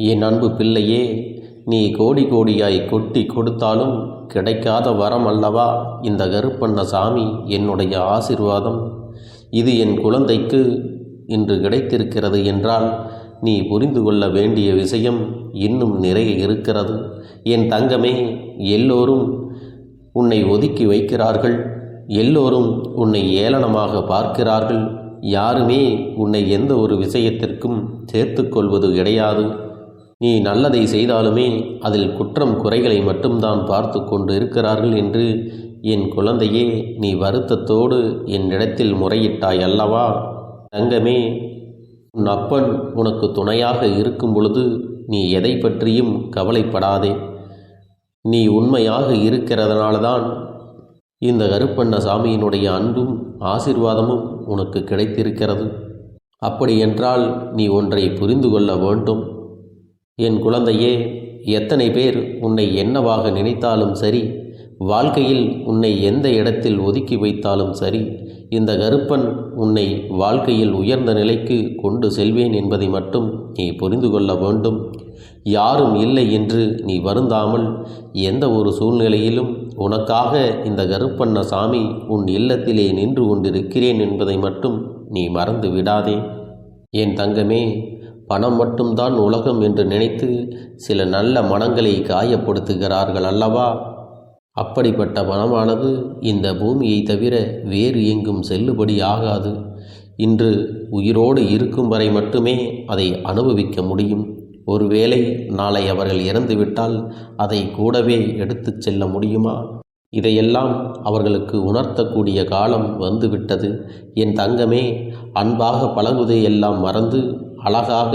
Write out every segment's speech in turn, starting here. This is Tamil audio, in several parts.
என் அன்பு பிள்ளையே நீ கோடி கோடியாய் கொட்டி கொடுத்தாலும் கிடைக்காத வரம் அல்லவா? இந்த கருப்பண்ண சாமி என்னுடைய ஆசிர்வாதம். இது என் குழந்தைக்கு இன்று கிடைத்திருக்கிறது என்றால் நீ புரிந்து கொள்ள வேண்டிய விஷயம் இன்னும் நிறைய இருக்கிறது. என் தங்கமே எல்லோரும் உன்னை ஒதுக்கி வைக்கிறார்கள். எல்லோரும் உன்னை ஏளனமாக பார்க்கிறார்கள். யாருமே உன்னை எந்த ஒரு விஷயத்திற்கும் சேர்த்துக்கொள்வது கிடையாது. நீ நல்லதை செய்தாலுமே அதில் குற்றம் குறைகளை மட்டும்தான் பார்த்து கொண்டு இருக்கிறார்கள் என்று என் குழந்தையே நீ வருத்தத்தோடு என்னிடத்தில் முறையிட்டாய் அல்லவா? தங்கமே உன் அப்பன் உனக்கு துணையாக இருக்கும் பொழுது நீ எதை பற்றியும் கவலைப்படாதே. நீ உண்மையாக இருக்கிறதுனால்தான் இந்த கருப்பண்ண சாமியினுடைய அன்பும் ஆசிர்வாதமும் உனக்கு கிடைத்திருக்கிறது. அப்படியென்றால் நீ ஒன்றை புரிந்து கொள்ள வேண்டும். என் குழந்தையே எத்தனை பேர் உன்னை என்னவாக நினைத்தாலும் சரி வாழ்க்கையில் உன்னை எந்த இடத்தில் ஒதுக்கி வைத்தாலும் சரி இந்த கருப்பன் உன்னை வாழ்க்கையில் உயர்ந்த நிலைக்கு கொண்டு செல்வேன் என்பதை மட்டும் நீ புரிந்து கொள்ள வேண்டும். யாரும் இல்லை என்று நீ வருந்தாமல் எந்த ஒரு சூழ்நிலையிலும் உனக்காக இந்த கருப்பண்ண சாமி உன் இல்லத்திலே நின்று கொண்டிருக்கிறேன் என்பதை மட்டும் நீ மறந்து விடாதே. என் தங்கமே பணம் மட்டும்தான் உலகம் என்று நினைத்து சில நல்ல மனங்களை காயப்படுத்துகிறார்கள் அல்லவா? அப்படிப்பட்ட மனமானது இந்த பூமியை தவிர வேறு எங்கும் செல்லுபடி ஆகாது. இன்று உயிரோடு இருக்கும் வரை மட்டுமே அதை அனுபவிக்க முடியும். ஒருவேளை நாளை அவர்கள் இறந்துவிட்டால் அதை கூடவே எடுத்துச் செல்ல முடியுமா? இதையெல்லாம் அவர்களுக்கு உணர்த்தக்கூடிய காலம் வந்துவிட்டது. என் தங்கமே அன்பாக பழகுவதை எல்லாம் மறந்து அழகாக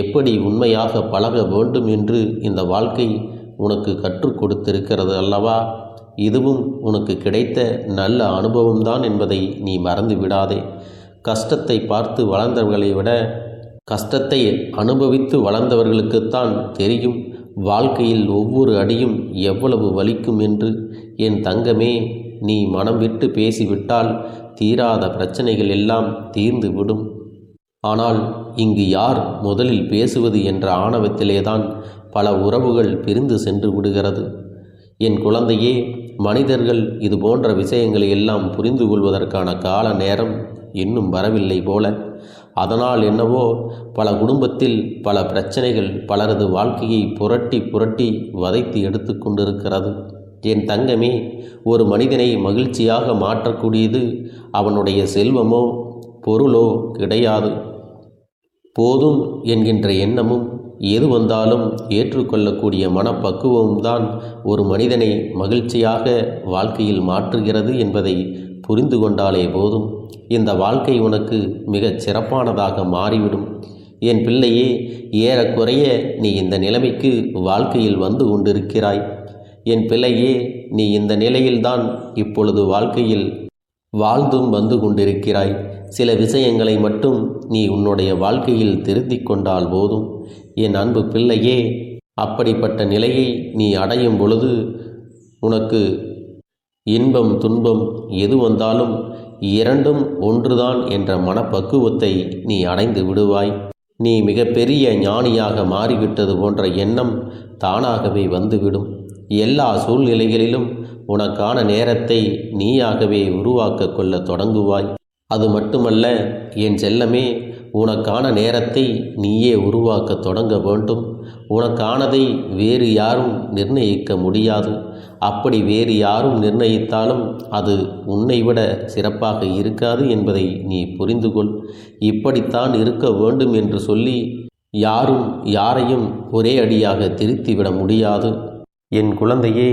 எப்படி உண்மையாக பழக வேண்டும் என்று இந்த வாழ்க்கை உனக்கு கற்றுக் கொடுத்திருக்கிறது அல்லவா? இதுவும் உனக்கு கிடைத்த நல்ல அனுபவம்தான் என்பதை நீ மறந்து விடாதே. கஷ்டத்தை பார்த்து வளர்ந்தவர்களை விட கஷ்டத்தை அனுபவித்து வளர்ந்தவர்களுக்குத்தான் தெரியும் வாழ்க்கையில் ஒவ்வொரு அடியும் எவ்வளவு வலிக்கும் என்று. என் தங்கமே நீ மனம் விட்டு பேசிவிட்டால் தீராத பிரச்சனைகள் எல்லாம் தீர்ந்துவிடும். ஆனால் இங்கு யார் முதலில் பேசுவது என்ற ஆணவத்திலேதான் பல உறவுகள் பிரிந்து சென்று விடுகிறது. என் குழந்தையே மனிதர்கள் இது போன்ற விஷயங்களை எல்லாம் புரிந்து கொள்வதற்கான கால நேரம் இன்னும் வரவில்லை போல. அதனால் என்னவோ பல குடும்பத்தில் பல பிரச்சனைகள் பலரது வாழ்க்கையை புரட்டி புரட்டி வதைத்து எடுத்து கொண்டிருக்கிறது. என் தங்கமே ஒரு மனிதனை மகிழ்ச்சியாக மாற்றக்கூடியது அவனுடைய செல்வமோ பொருளோ கிடையாது. போதும் என்கின்ற எண்ணமும் எது வந்தாலும் ஏற்றுக்கொள்ளக்கூடிய மனப்பக்குவம்தான் ஒரு மனிதனை மகிழ்ச்சியாக வாழ்க்கையில் மாற்றுகிறது என்பதை புரிந்து கொண்டாலே போதும். இந்த வாழ்க்கை உனக்கு மிகச் சிறப்பானதாக மாறிவிடும். என் பிள்ளையே ஏறக்குறைய நீ இந்த நிலைமைக்கு வாழ்க்கையில் வந்து கொண்டிருக்கிறாய். என் பிள்ளையே நீ இந்த நிலையில்தான் இப்பொழுது வாழ்க்கையில் வாழ்ந்தும் வந்து கொண்டிருக்கிறாய். சில விஷயங்களை மட்டும் நீ உன்னுடைய வாழ்க்கையில் திருத்திக் கொண்டால் போதும். என் அன்பு பிள்ளையே அப்படிப்பட்ட நிலையை நீ அடையும் பொழுது உனக்கு இன்பம் துன்பம் எது வந்தாலும் இரண்டும் ஒன்றுதான் என்ற மனப்பக்குவத்தை நீ அடைந்து விடுவாய். நீ மிகப்பெரிய ஞானியாக மாறிவிட்டது போன்ற எண்ணம் தானாகவே வந்துவிடும். எல்லா சூழ்நிலைகளிலும் உனக்கான நேரத்தை நீயாகவே உருவாக்க கொள்ள தொடங்குவாய். அது மட்டுமல்ல என் செல்லமே உனக்கான நேரத்தை நீயே உருவாக்க தொடங்க வேண்டும். உனக்கானதை வேறு யாரும் நிர்ணயிக்க முடியாது. அப்படி வேறு யாரும் நிர்ணயித்தாலும் அது உன்னை விட சிறப்பாக இருக்காது என்பதை நீ புரிந்து கொள் இப்படித்தான் இருக்க வேண்டும் என்று சொல்லி யாரும் யாரையும் ஒரே அடியாக திருத்திவிட முடியாது. என் குழந்தையே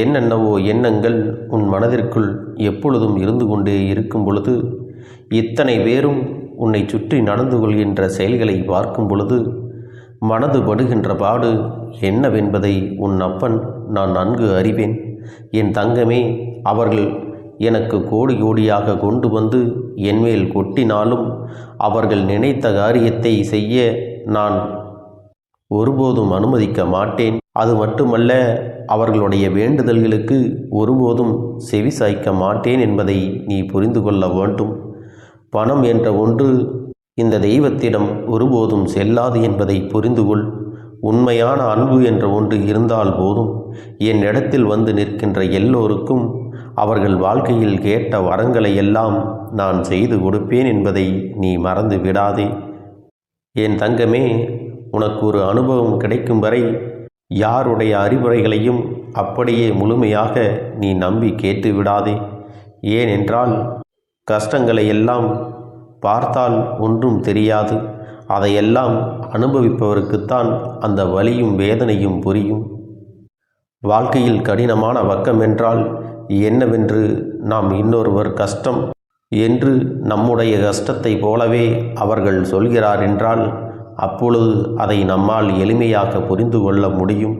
என்னென்னவோ எண்ணங்கள் உன் மனதிற்குள் எப்பொழுதும் இருந்து கொண்டே இருக்கும் பொழுது இத்தனை பேரும் உன்னை சுற்றி நடந்து கொள்கின்ற செயல்களை பார்க்கும் பொழுது மனது படுகின்ற பாடு என்னவென்பதை உன் அப்பன் நான் நன்கு அறிவேன். என் தங்கமே அவர்கள் எனக்கு கோடி கோடியாக கொண்டு வந்து என்மேல் கொட்டினாலும் அவர்கள் நினைத்த காரியத்தை செய்ய நான் ஒருபோதும் அனுமதிக்க மாட்டேன். அது மட்டுமல்ல அவர்களுடைய வேண்டுதல்களுக்கு ஒருபோதும் செவி சாய்க்க மாட்டேன் என்பதை நீ புரிந்து கொள்ள வேண்டும். பணம் என்ற ஒன்று இந்த தெய்வத்திடம் ஒருபோதும் செல்லாது என்பதை புரிந்து கொள். உண்மையான அன்பு என்ற ஒன்று இருந்தால் போதும். என் இடத்தில் வந்து நிற்கின்ற எல்லோருக்கும் அவர்கள் வாழ்க்கையில் கேட்ட வரங்களை எல்லாம் நான் செய்து கொடுப்பேன் என்பதை நீ மறந்து விடாதே. என் தங்கமே உனக்கு ஒரு அனுபவம் கிடைக்கும் வரை யாருடைய அறிவுரைகளையும் அப்படியே முழுமையாக நீ நம்பி கேட்டு விடாதே ஏனென்றால் கஷ்டங்களை எல்லாம் பார்த்தால் ஒன்றும் தெரியாது. அதையெல்லாம் அனுபவிப்பவருக்குத்தான் அந்த வலியும் வேதனையும் புரியும். வாழ்க்கையில் கடினமான வக்கம் என்றால் என்னவென்று நாம் இன்னொருவர் கஷ்டம் என்று நம்முடைய கஷ்டத்தை போலவே அவர்கள் சொல்கிறார் என்றால் அப்பொழுது அதை நம்மால் எளிமையாக புரிந்து கொள்ள முடியும்.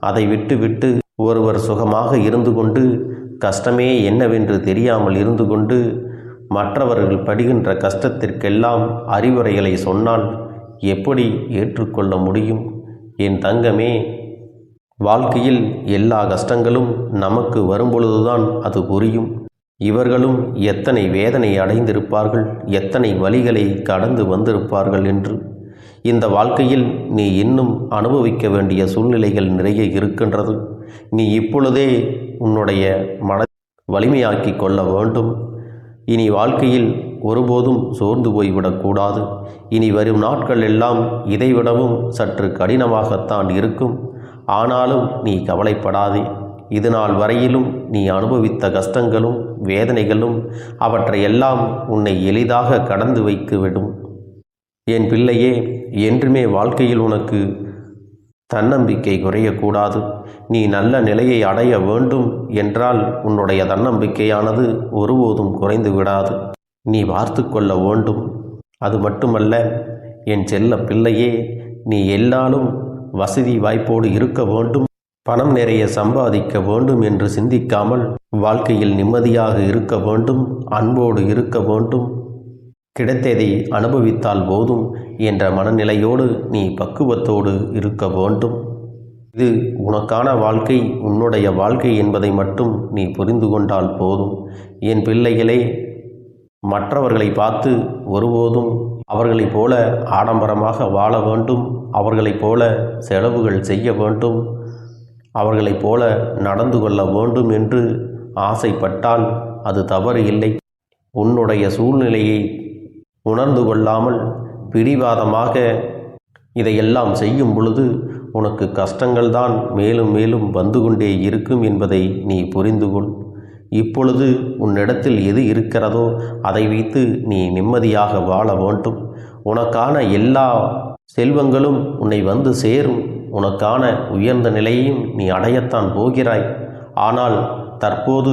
அதை விட்டுவிட்டு ஒருவர் சுகமாக இருந்து கொண்டு கஷ்டமே என்னவென்று தெரியாமல் இருந்து கொண்டு மற்றவர்கள் படுகின்ற கஷ்டத்திற்கெல்லாம் அறிவுரைகளை சொன்னால் எப்படி ஏற்றுக்கொள்ள முடியும்? என் தங்கமே வாழ்க்கையில் எல்லா கஷ்டங்களும் நமக்கு வரும்பொழுதுதான் அது புரியும். இவர்களும் எத்தனை வேதனை அடைந்திருப்பார்கள் எத்தனை வழிகளை கடந்து வந்திருப்பார்கள் என்று இந்த வாழ்க்கையில் நீ இன்னும் அனுபவிக்க வேண்டிய சூழ்நிலைகள் நிறைய இருக்கின்றது. நீ இப்பொழுதே உன்னுடைய மன வலிமையாக்கி கொள்ள வேண்டும். இனி வாழ்க்கையில் ஒருபோதும் சோர்ந்து போய்விடக்கூடாது இனி வரும் நாட்கள் எல்லாம் இதைவிடவும் சற்று கடினமாகத்தான் இருக்கும். ஆனாலும் நீ கவலைப்படாதே. இது நாள் வரையிலும் நீ அனுபவித்த கஷ்டங்களும் வேதனைகளும் அவற்றையெல்லாம் உன்னை எளிதாக கடந்து வைத்துவிடும் என் பிள்ளையே என்றுமே வாழ்க்கையில் உனக்கு தன்னம்பிக்கை குறையக்கூடாது. நீ நல்ல நிலையை அடைய வேண்டும் என்றால் உன்னுடைய தன்னம்பிக்கையானது ஒருபோதும் குறைந்து விடாது நீ வார்த்து கொள்ள வேண்டும். அது மட்டுமல்ல என் செல்ல பிள்ளையே நீ எல்லாலும் வசதி வாய்ப்போடு இருக்க வேண்டும். பணம் நிறைய சம்பாதிக்க வேண்டும் என்று சிந்திக்காமல் வாழ்க்கையில் நிம்மதியாக இருக்க வேண்டும் அன்போடு இருக்க வேண்டும். கிடைத்ததை அனுபவித்தால் போதும் என்ற மனநிலையோடு நீ பக்குவத்தோடு இருக்க வேண்டும். இது உனக்கான வாழ்க்கை உன்னுடைய வாழ்க்கை என்பதை மட்டும் நீ புரிந்து கொண்டால் போதும். என் பிள்ளைகளே மற்றவர்களை பார்த்து ஒருபோதும் அவர்களைப் போல ஆடம்பரமாக வாழ வேண்டும். அவர்களைப் போல செலவுகள் செய்ய வேண்டும். அவர்களைப் போல நடந்து கொள்ள வேண்டும் என்று ஆசைப்பட்டால் அது தவறு இல்லை. உன்னுடைய சூழ்நிலையை உணர்ந்து கொள்ளாமல் பிடிவாதமாக இதையெல்லாம் செய்யும் பொழுது உனக்கு கஷ்டங்கள்தான் மேலும் மேலும் வந்து கொண்டே இருக்கும் என்பதை நீ புரிந்து கொள். இப்பொழுது உன்னிடத்தில் எது இருக்கிறதோ அதை வைத்து நீ நிம்மதியாக வாழ வேண்டும். உனக்கான எல்லா செல்வங்களும் உன்னை வந்து சேரும். உனக்கான உயர்ந்த நிலையையும் நீ அடையத்தான் போகிறாய். ஆனால் தற்போது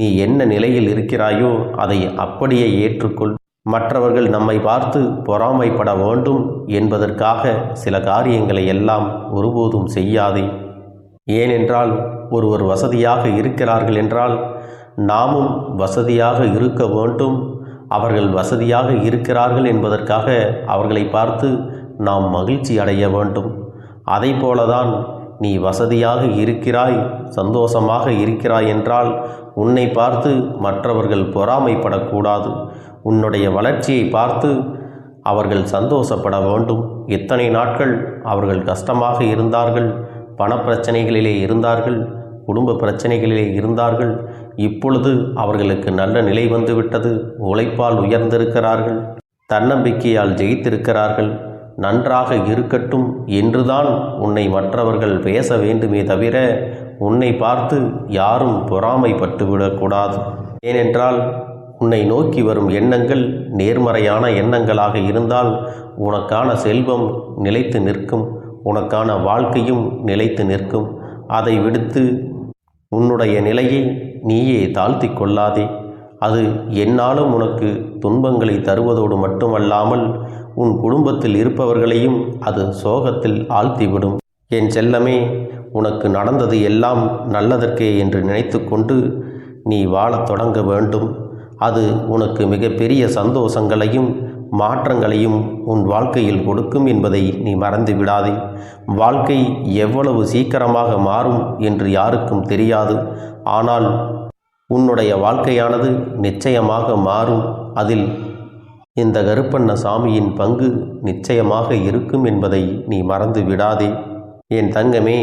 நீ என்ன நிலையில் இருக்கிறாயோ அதை அப்படியே ஏற்றுக்கொள். மற்றவர்கள் நம்மை பார்த்து பொறாமைப்பட வேண்டும் என்பதற்காக சில காரியங்களை எல்லாம் ஒருபோதும் செய்யாதே. ஏனென்றால் ஒருவர் வசதியாக இருக்கிறார்கள் என்றால் நாமும் வசதியாக இருக்க வேண்டும். அவர்கள் வசதியாக இருக்கிறார்கள் என்பதற்காக அவர்களை பார்த்து நாம் மகிழ்ச்சி அடைய வேண்டும். அதை போலதான் நீ வசதியாக இருக்கிறாய் சந்தோஷமாக இருக்கிறாய் என்றால் உன்னை பார்த்து மற்றவர்கள் பொறாமைப்படக்கூடாது. உன்னுடைய வளர்ச்சியை பார்த்து அவர்கள் சந்தோஷப்பட வேண்டும். இத்தனை நாட்கள் அவர்கள் கஷ்டமாக இருந்தார்கள். பணப்பிரச்சனைகளிலே இருந்தார்கள். குடும்ப பிரச்சனைகளிலே இருந்தார்கள். இப்பொழுது அவர்களுக்கு நல்ல நிலை வந்துவிட்டது. உழைப்பால் உயர்ந்திருக்கிறார்கள். தன்னம்பிக்கையால் ஜெயித்திருக்கிறார்கள். நன்றாக இருக்கட்டும் என்றுதான் உன்னை மற்றவர்கள் பேச வேண்டுமே தவிர உன்னை பார்த்து யாரும் பொறாமைப்பட்டுவிடக்கூடாது. ஏனென்றால் உன்னை நோக்கி வரும் எண்ணங்கள் நேர்மறையான எண்ணங்களாக இருந்தால் உனக்கான செல்வம் நிலைத்து நிற்கும் உனக்கான வாழ்க்கையும் நிலைத்து நிற்கும். அதை விடுத்து உன்னுடைய நிலையை நீயே தாழ்த்தி கொள்ளாதே. அது என்னாலும் உனக்கு துன்பங்களை தருவதோடு மட்டுமல்லாமல் உன் குடும்பத்தில் இருப்பவர்களையும் அது சோகத்தில் ஆழ்த்திவிடும். என் செல்லமே உனக்கு நடந்தது எல்லாம் நல்லதற்கே என்று நினைத்து கொண்டு நீ வாழத் தொடங்க வேண்டும். அது உனக்கு மிகப்பெரிய சந்தோஷங்களையும் மாற்றங்களையும் உன் வாழ்க்கையில் கொடுக்கும் என்பதை நீ மறந்து விடாதே. வாழ்க்கை எவ்வளவு சீக்கிரமாக மாறும் என்று யாருக்கும் தெரியாது. ஆனால் உன்னுடைய வாழ்க்கையானது நிச்சயமாக மாறும். அதில் இந்த கருப்பண்ண சாமியின் பங்கு நிச்சயமாக இருக்கும் என்பதை நீ மறந்து விடாதே. என் தங்கமே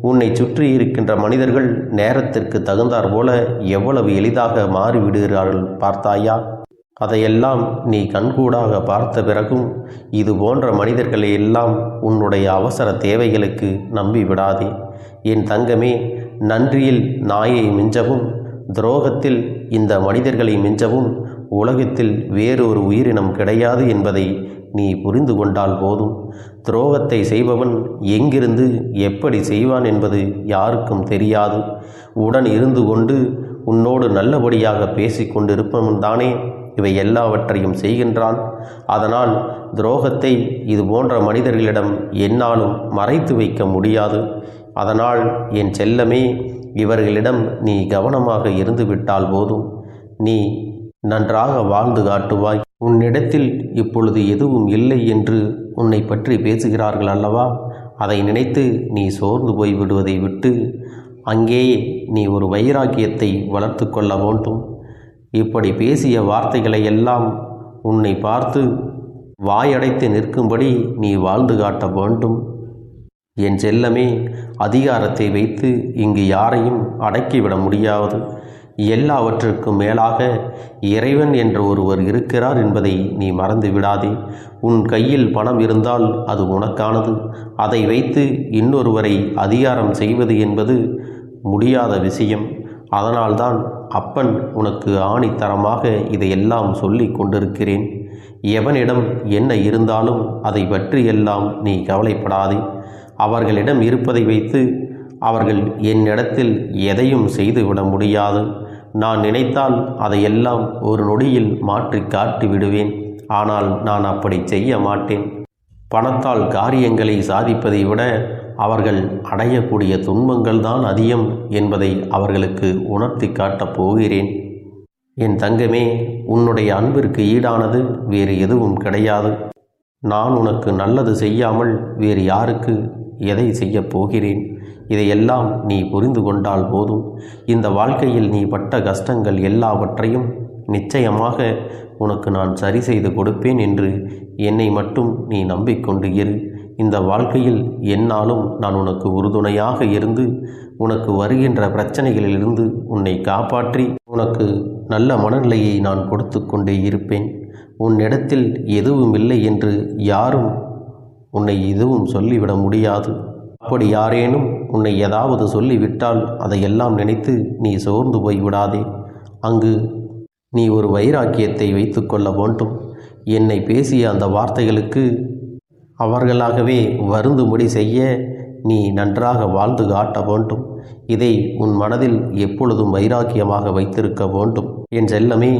உன்னை சுற்றி இருக்கின்ற மனிதர்கள் நேரத்திற்கு தகுந்தாற் போல எவ்வளவு எளிதாக மாறிவிடுகிறார்கள் பார்த்தாயா? அதையெல்லாம் நீ கண்கூடாக பார்த்த பிறகும் இது போன்ற மனிதர்களை எல்லாம் உன்னுடைய அவசர தேவைகளுக்கு நம்பி விடாதே என் தங்கமே நன்றியில் நாயை மிஞ்சவும் துரோகத்தில் இந்த மனிதர்களை மிஞ்சவும் உலகத்தில் வேறொரு உயிரினம் கிடையாது என்பதை நீ புரிந்து கொண்டால் போதும். துரோகத்தை செய்பவன் எங்கிருந்து எப்படி செய்வான் என்பது யாருக்கும் தெரியாது. உடன் இருந்து கொண்டு உன்னோடு நல்லபடியாக பேசிக்கொண்டிருப்பவன் தானே. இவை எல்லாவற்றையும் செய்கின்றான். அதனால் துரோகத்தை இது போன்ற மனிதர்களிடம் என்னாலும் மறைத்து வைக்க முடியாது. அதனால் என் செல்லமே இவர்களிடம் நீ கவனமாக இருந்துவிட்டால் போதும். நீ நன்றாக வாழ்ந்து காட்டுவாய். உன்னிடத்தில் இப்பொழுது எதுவும் இல்லை என்று உன்னை பற்றி பேசுகிறார்கள் அல்லவா? அதை நினைத்து நீ சோர்ந்து போய் விடுவதை விட்டு அங்கேயே நீ ஒரு வைராக்கியத்தை வளர்த்து கொள்ள வேண்டும். இப்படி பேசிய வார்த்தைகளை எல்லாம் உன்னை பார்த்து வாயடைத்து நிற்கும்படி நீ வாழ்ந்து காட்ட வேண்டும். என் செல்லமே அதிகாரத்தை வைத்து இங்கு யாரையும் அடக்கிவிட முடியாது. எல்லாவற்றிற்கும் மேலாக இறைவன் என்ற ஒருவர் இருக்கிறார் என்பதை நீ மறந்து விடாதே. உன் கையில் பணம் இருந்தால் அது உனக்கானது. அதை வைத்து இன்னொருவரை அதிகாரம் செய்வது என்பது முடியாத விஷயம். அதனால்தான் அப்பன் உனக்கு ஆணித்தரமாக இதையெல்லாம் சொல்லி கொண்டிருக்கிறேன். எவனிடம் என்ன இருந்தாலும் அதை பற்றியெல்லாம் நீ கவலைப்படாதே. அவர்களிடம் இருப்பதை வைத்து அவர்கள் என்னிடத்தில் எதையும் செய்துவிட முடியாது. நான் நினைத்தால் அதையெல்லாம் ஒரு நொடியில் மாற்றி காட்டி விடுவேன். ஆனால் நான் அப்படி செய்ய மாட்டேன். பணத்தால் காரியங்களை சாதிப்பதை விட அவர்கள் அடையக்கூடிய துன்பங்கள் தான் அதிகம் என்பதை அவர்களுக்கு உணர்த்தி காட்டப் போகிறேன். என் தங்கமே உன்னுடைய அன்பிற்கு ஈடானது வேறு எதுவும் கிடையாது. நான் உனக்கு நல்லது செய்யாமல் வேறு யாருக்கு எதை செய்யப் போகிறேன்? இதையெல்லாம் நீ புரிந்து கொண்டால் போதும். இந்த வாழ்க்கையில் நீ பட்ட கஷ்டங்கள் எல்லாவற்றையும் நிச்சயமாக உனக்கு நான் சரி செய்து கொடுப்பேன் என்று என்னை மட்டும் நீ நம்பிக்கொண்டு இரு. இந்த வாழ்க்கையில் என்னாலும் நான் உனக்கு உறுதுணையாக இருந்து உனக்கு வருகின்ற பிரச்சனைகளிலிருந்து உன்னை காப்பாற்றி உனக்கு நல்ல மனநிலையை நான் கொடுத்து கொண்டே இருப்பேன். உன்னிடத்தில் எதுவும் இல்லை என்று யாரும் உன்னை எதுவும் சொல்லிவிட முடியாது. அப்படி யாரேனும் உன்னை ஏதாவது சொல்லிவிட்டால் அதையெல்லாம் நினைத்து நீ சோர்ந்து போய் விடாதே அங்கு நீ ஒரு வைராக்கியத்தை வைத்துக்கொள்ள வேண்டும். என்னை பேசிய அந்த வார்த்தைகளுக்கு அவர்களாகவே வருந்தும்படி செய்ய நீ நன்றாக வாழ்ந்து காட்ட வேண்டும். இதை உன் மனதில் எப்பொழுதும் வைராக்கியமாக வைத்திருக்க வேண்டும். என் செல்லமே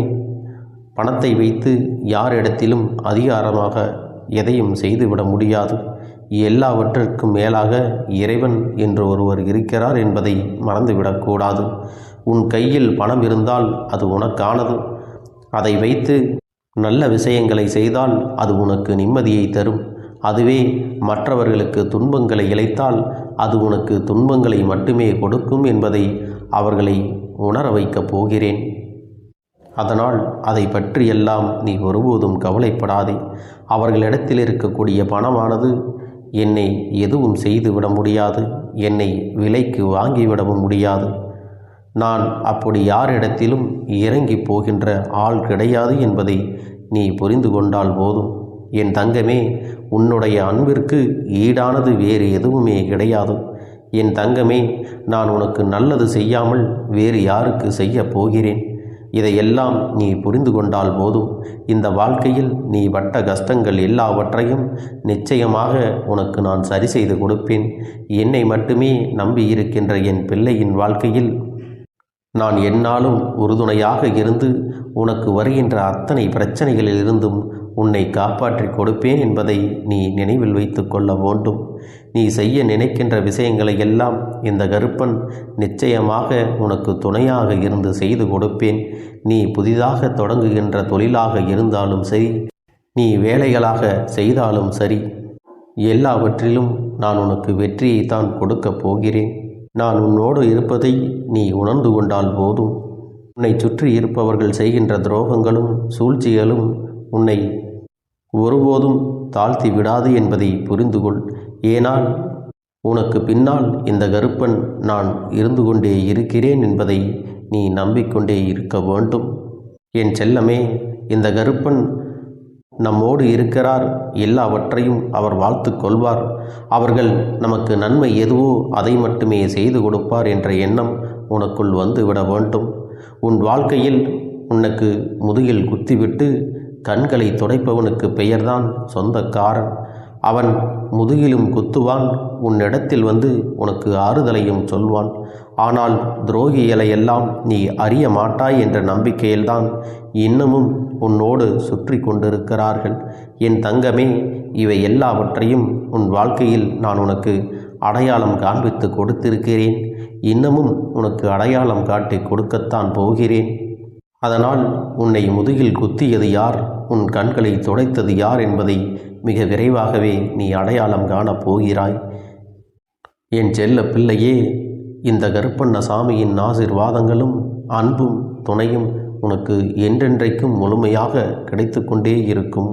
பணத்தை வைத்து யாரிடத்திலும் அதிகாரமாக எதையும் செய்துவிட முடியாது. எல்லாவற்றிற்கும் மேலாக இறைவன் என்று ஒருவர் இருக்கிறார் என்பதை மறந்துவிடக்கூடாது உன் கையில் பணம் இருந்தால் அது உனக்கானது. அதை வைத்து நல்ல விஷயங்களை செய்தால் அது உனக்கு நிம்மதியை தரும். அதுவே மற்றவர்களுக்கு துன்பங்களை இழைத்தால் அது உனக்கு துன்பங்களை மட்டுமே கொடுக்கும் என்பதை அவர்களை உணர வைக்கப் போகிறேன். அதனால் அதை பற்றியெல்லாம் நீ ஒருபோதும் கவலைப்படாதே. அவர்களிடத்தில் இருக்கக்கூடிய பணமானது என்னை எதுவும் செய்துவிட முடியாது. என்னை விலைக்கு வாங்கிவிடவும் முடியாது. நான் அப்படி யாரிடத்திலும் இறங்கி போகின்ற ஆள் கிடையாது என்பதை நீ புரிந்து கொண்டால் போதும். என் தங்கமே உன்னுடைய அன்பிற்கு ஈடானது வேறு எதுவுமே கிடையாது. என் தங்கமே நான் உனக்கு நல்லது செய்யாமல் வேறு யாருக்கு செய்யப் போகிறேன்? இதையெல்லாம் நீ புரிந்து கொண்டால் போதும். இந்த வாழ்க்கையில் நீ வட்ட கஷ்டங்கள் எல்லாவற்றையும் நிச்சயமாக உனக்கு நான் சரி செய்து கொடுப்பேன். என்னை மட்டுமே நம்பி இருக்கின்ற என் பிள்ளையின் வாழ்க்கையில் நான் என்னாலும் உறுதுணையாக இருந்து உனக்கு வருகின்ற அத்தனை பிரச்சனைகளிலிருந்தும் உன்னை காப்பாற்றி கொடுப்பேன் என்பதை நீ நினைவில் வைத்து கொள்ள வேண்டும். நீ செய்ய நினைக்கின்ற விஷயங்களை எல்லாம் இந்த கருப்பன் நிச்சயமாக உனக்கு துணையாக இருந்து செய்து கொடுப்பேன். நீ புதிதாக தொடங்குகின்ற தொழிலாக இருந்தாலும் சரி நீ வேலைகளாக செய்தாலும் சரி எல்லாவற்றிலும் நான் உனக்கு வெற்றியை தான் கொடுக்கப் போகிறேன். நான் உன்னோடு இருப்பதை நீ உணர்ந்து கொண்டால் போதும். உன்னை சுற்றி இருப்பவர்கள் செய்கின்ற துரோகங்களும் சூழ்ச்சிகளும் உன்னை ஒருபோதும் தாழ்த்தி விடாது என்பதை புரிந்து கொள் ஏனால் உனக்கு பின்னால் இந்த கருப்பன் நான் இருந்து கொண்டே இருக்கிறேன் என்பதை நீ நம்பிக்கொண்டே இருக்க வேண்டும். என் செல்லமே இந்த கருப்பன் நம்மோடு இருக்கிறார். எல்லாவற்றையும் அவர் வாழ்த்து கொள்வார். அவர்கள் நமக்கு நன்மை எதுவோ அதை மட்டுமே செய்து கொடுப்பார் என்ற எண்ணம் உனக்குள் வந்து விட வேண்டும். உன் வாழ்க்கையில் உனக்கு முதுகில் குத்திவிட்டு கண்களை துடைப்பவனுக்கு பெயர்தான் சொந்தக்காரன். அவன் முதுகிலும் குத்துவான் உன்னிடத்தில் வந்து உனக்கு ஆறுதலையும் சொல்வான். ஆனால் துரோகிகளை எல்லாம் நீ அறிய மாட்டாய் என்ற நம்பிக்கையில்தான் இன்னமும் உன்னோடு சுற்றி கொண்டிருக்கிறார்கள். என் தங்கமே இவை எல்லாவற்றையும் உன் வாழ்க்கையில் நான் உனக்கு அடையாளம் காண்பித்து கொடுத்திருக்கிறேன். இன்னமும் உனக்கு அடையாளம் காட்டி கொடுக்கத்தான் போகிறேன். அதனால் உன்னை முதுகில் குத்தியது யார்? உன் கண்களை துடைத்தது யார் என்பதை மிக விரைவாகவே நீ அடையாளம் காணப் போகிறாய். என் செல்ல பிள்ளையே இந்த கருப்பண்ண சாமியின் ஆசிர்வாதங்களும் அன்பும் துணையும் உனக்கு என்றென்றைக்கும் முழுமையாக கிடைத்து கொண்டே இருக்கும்.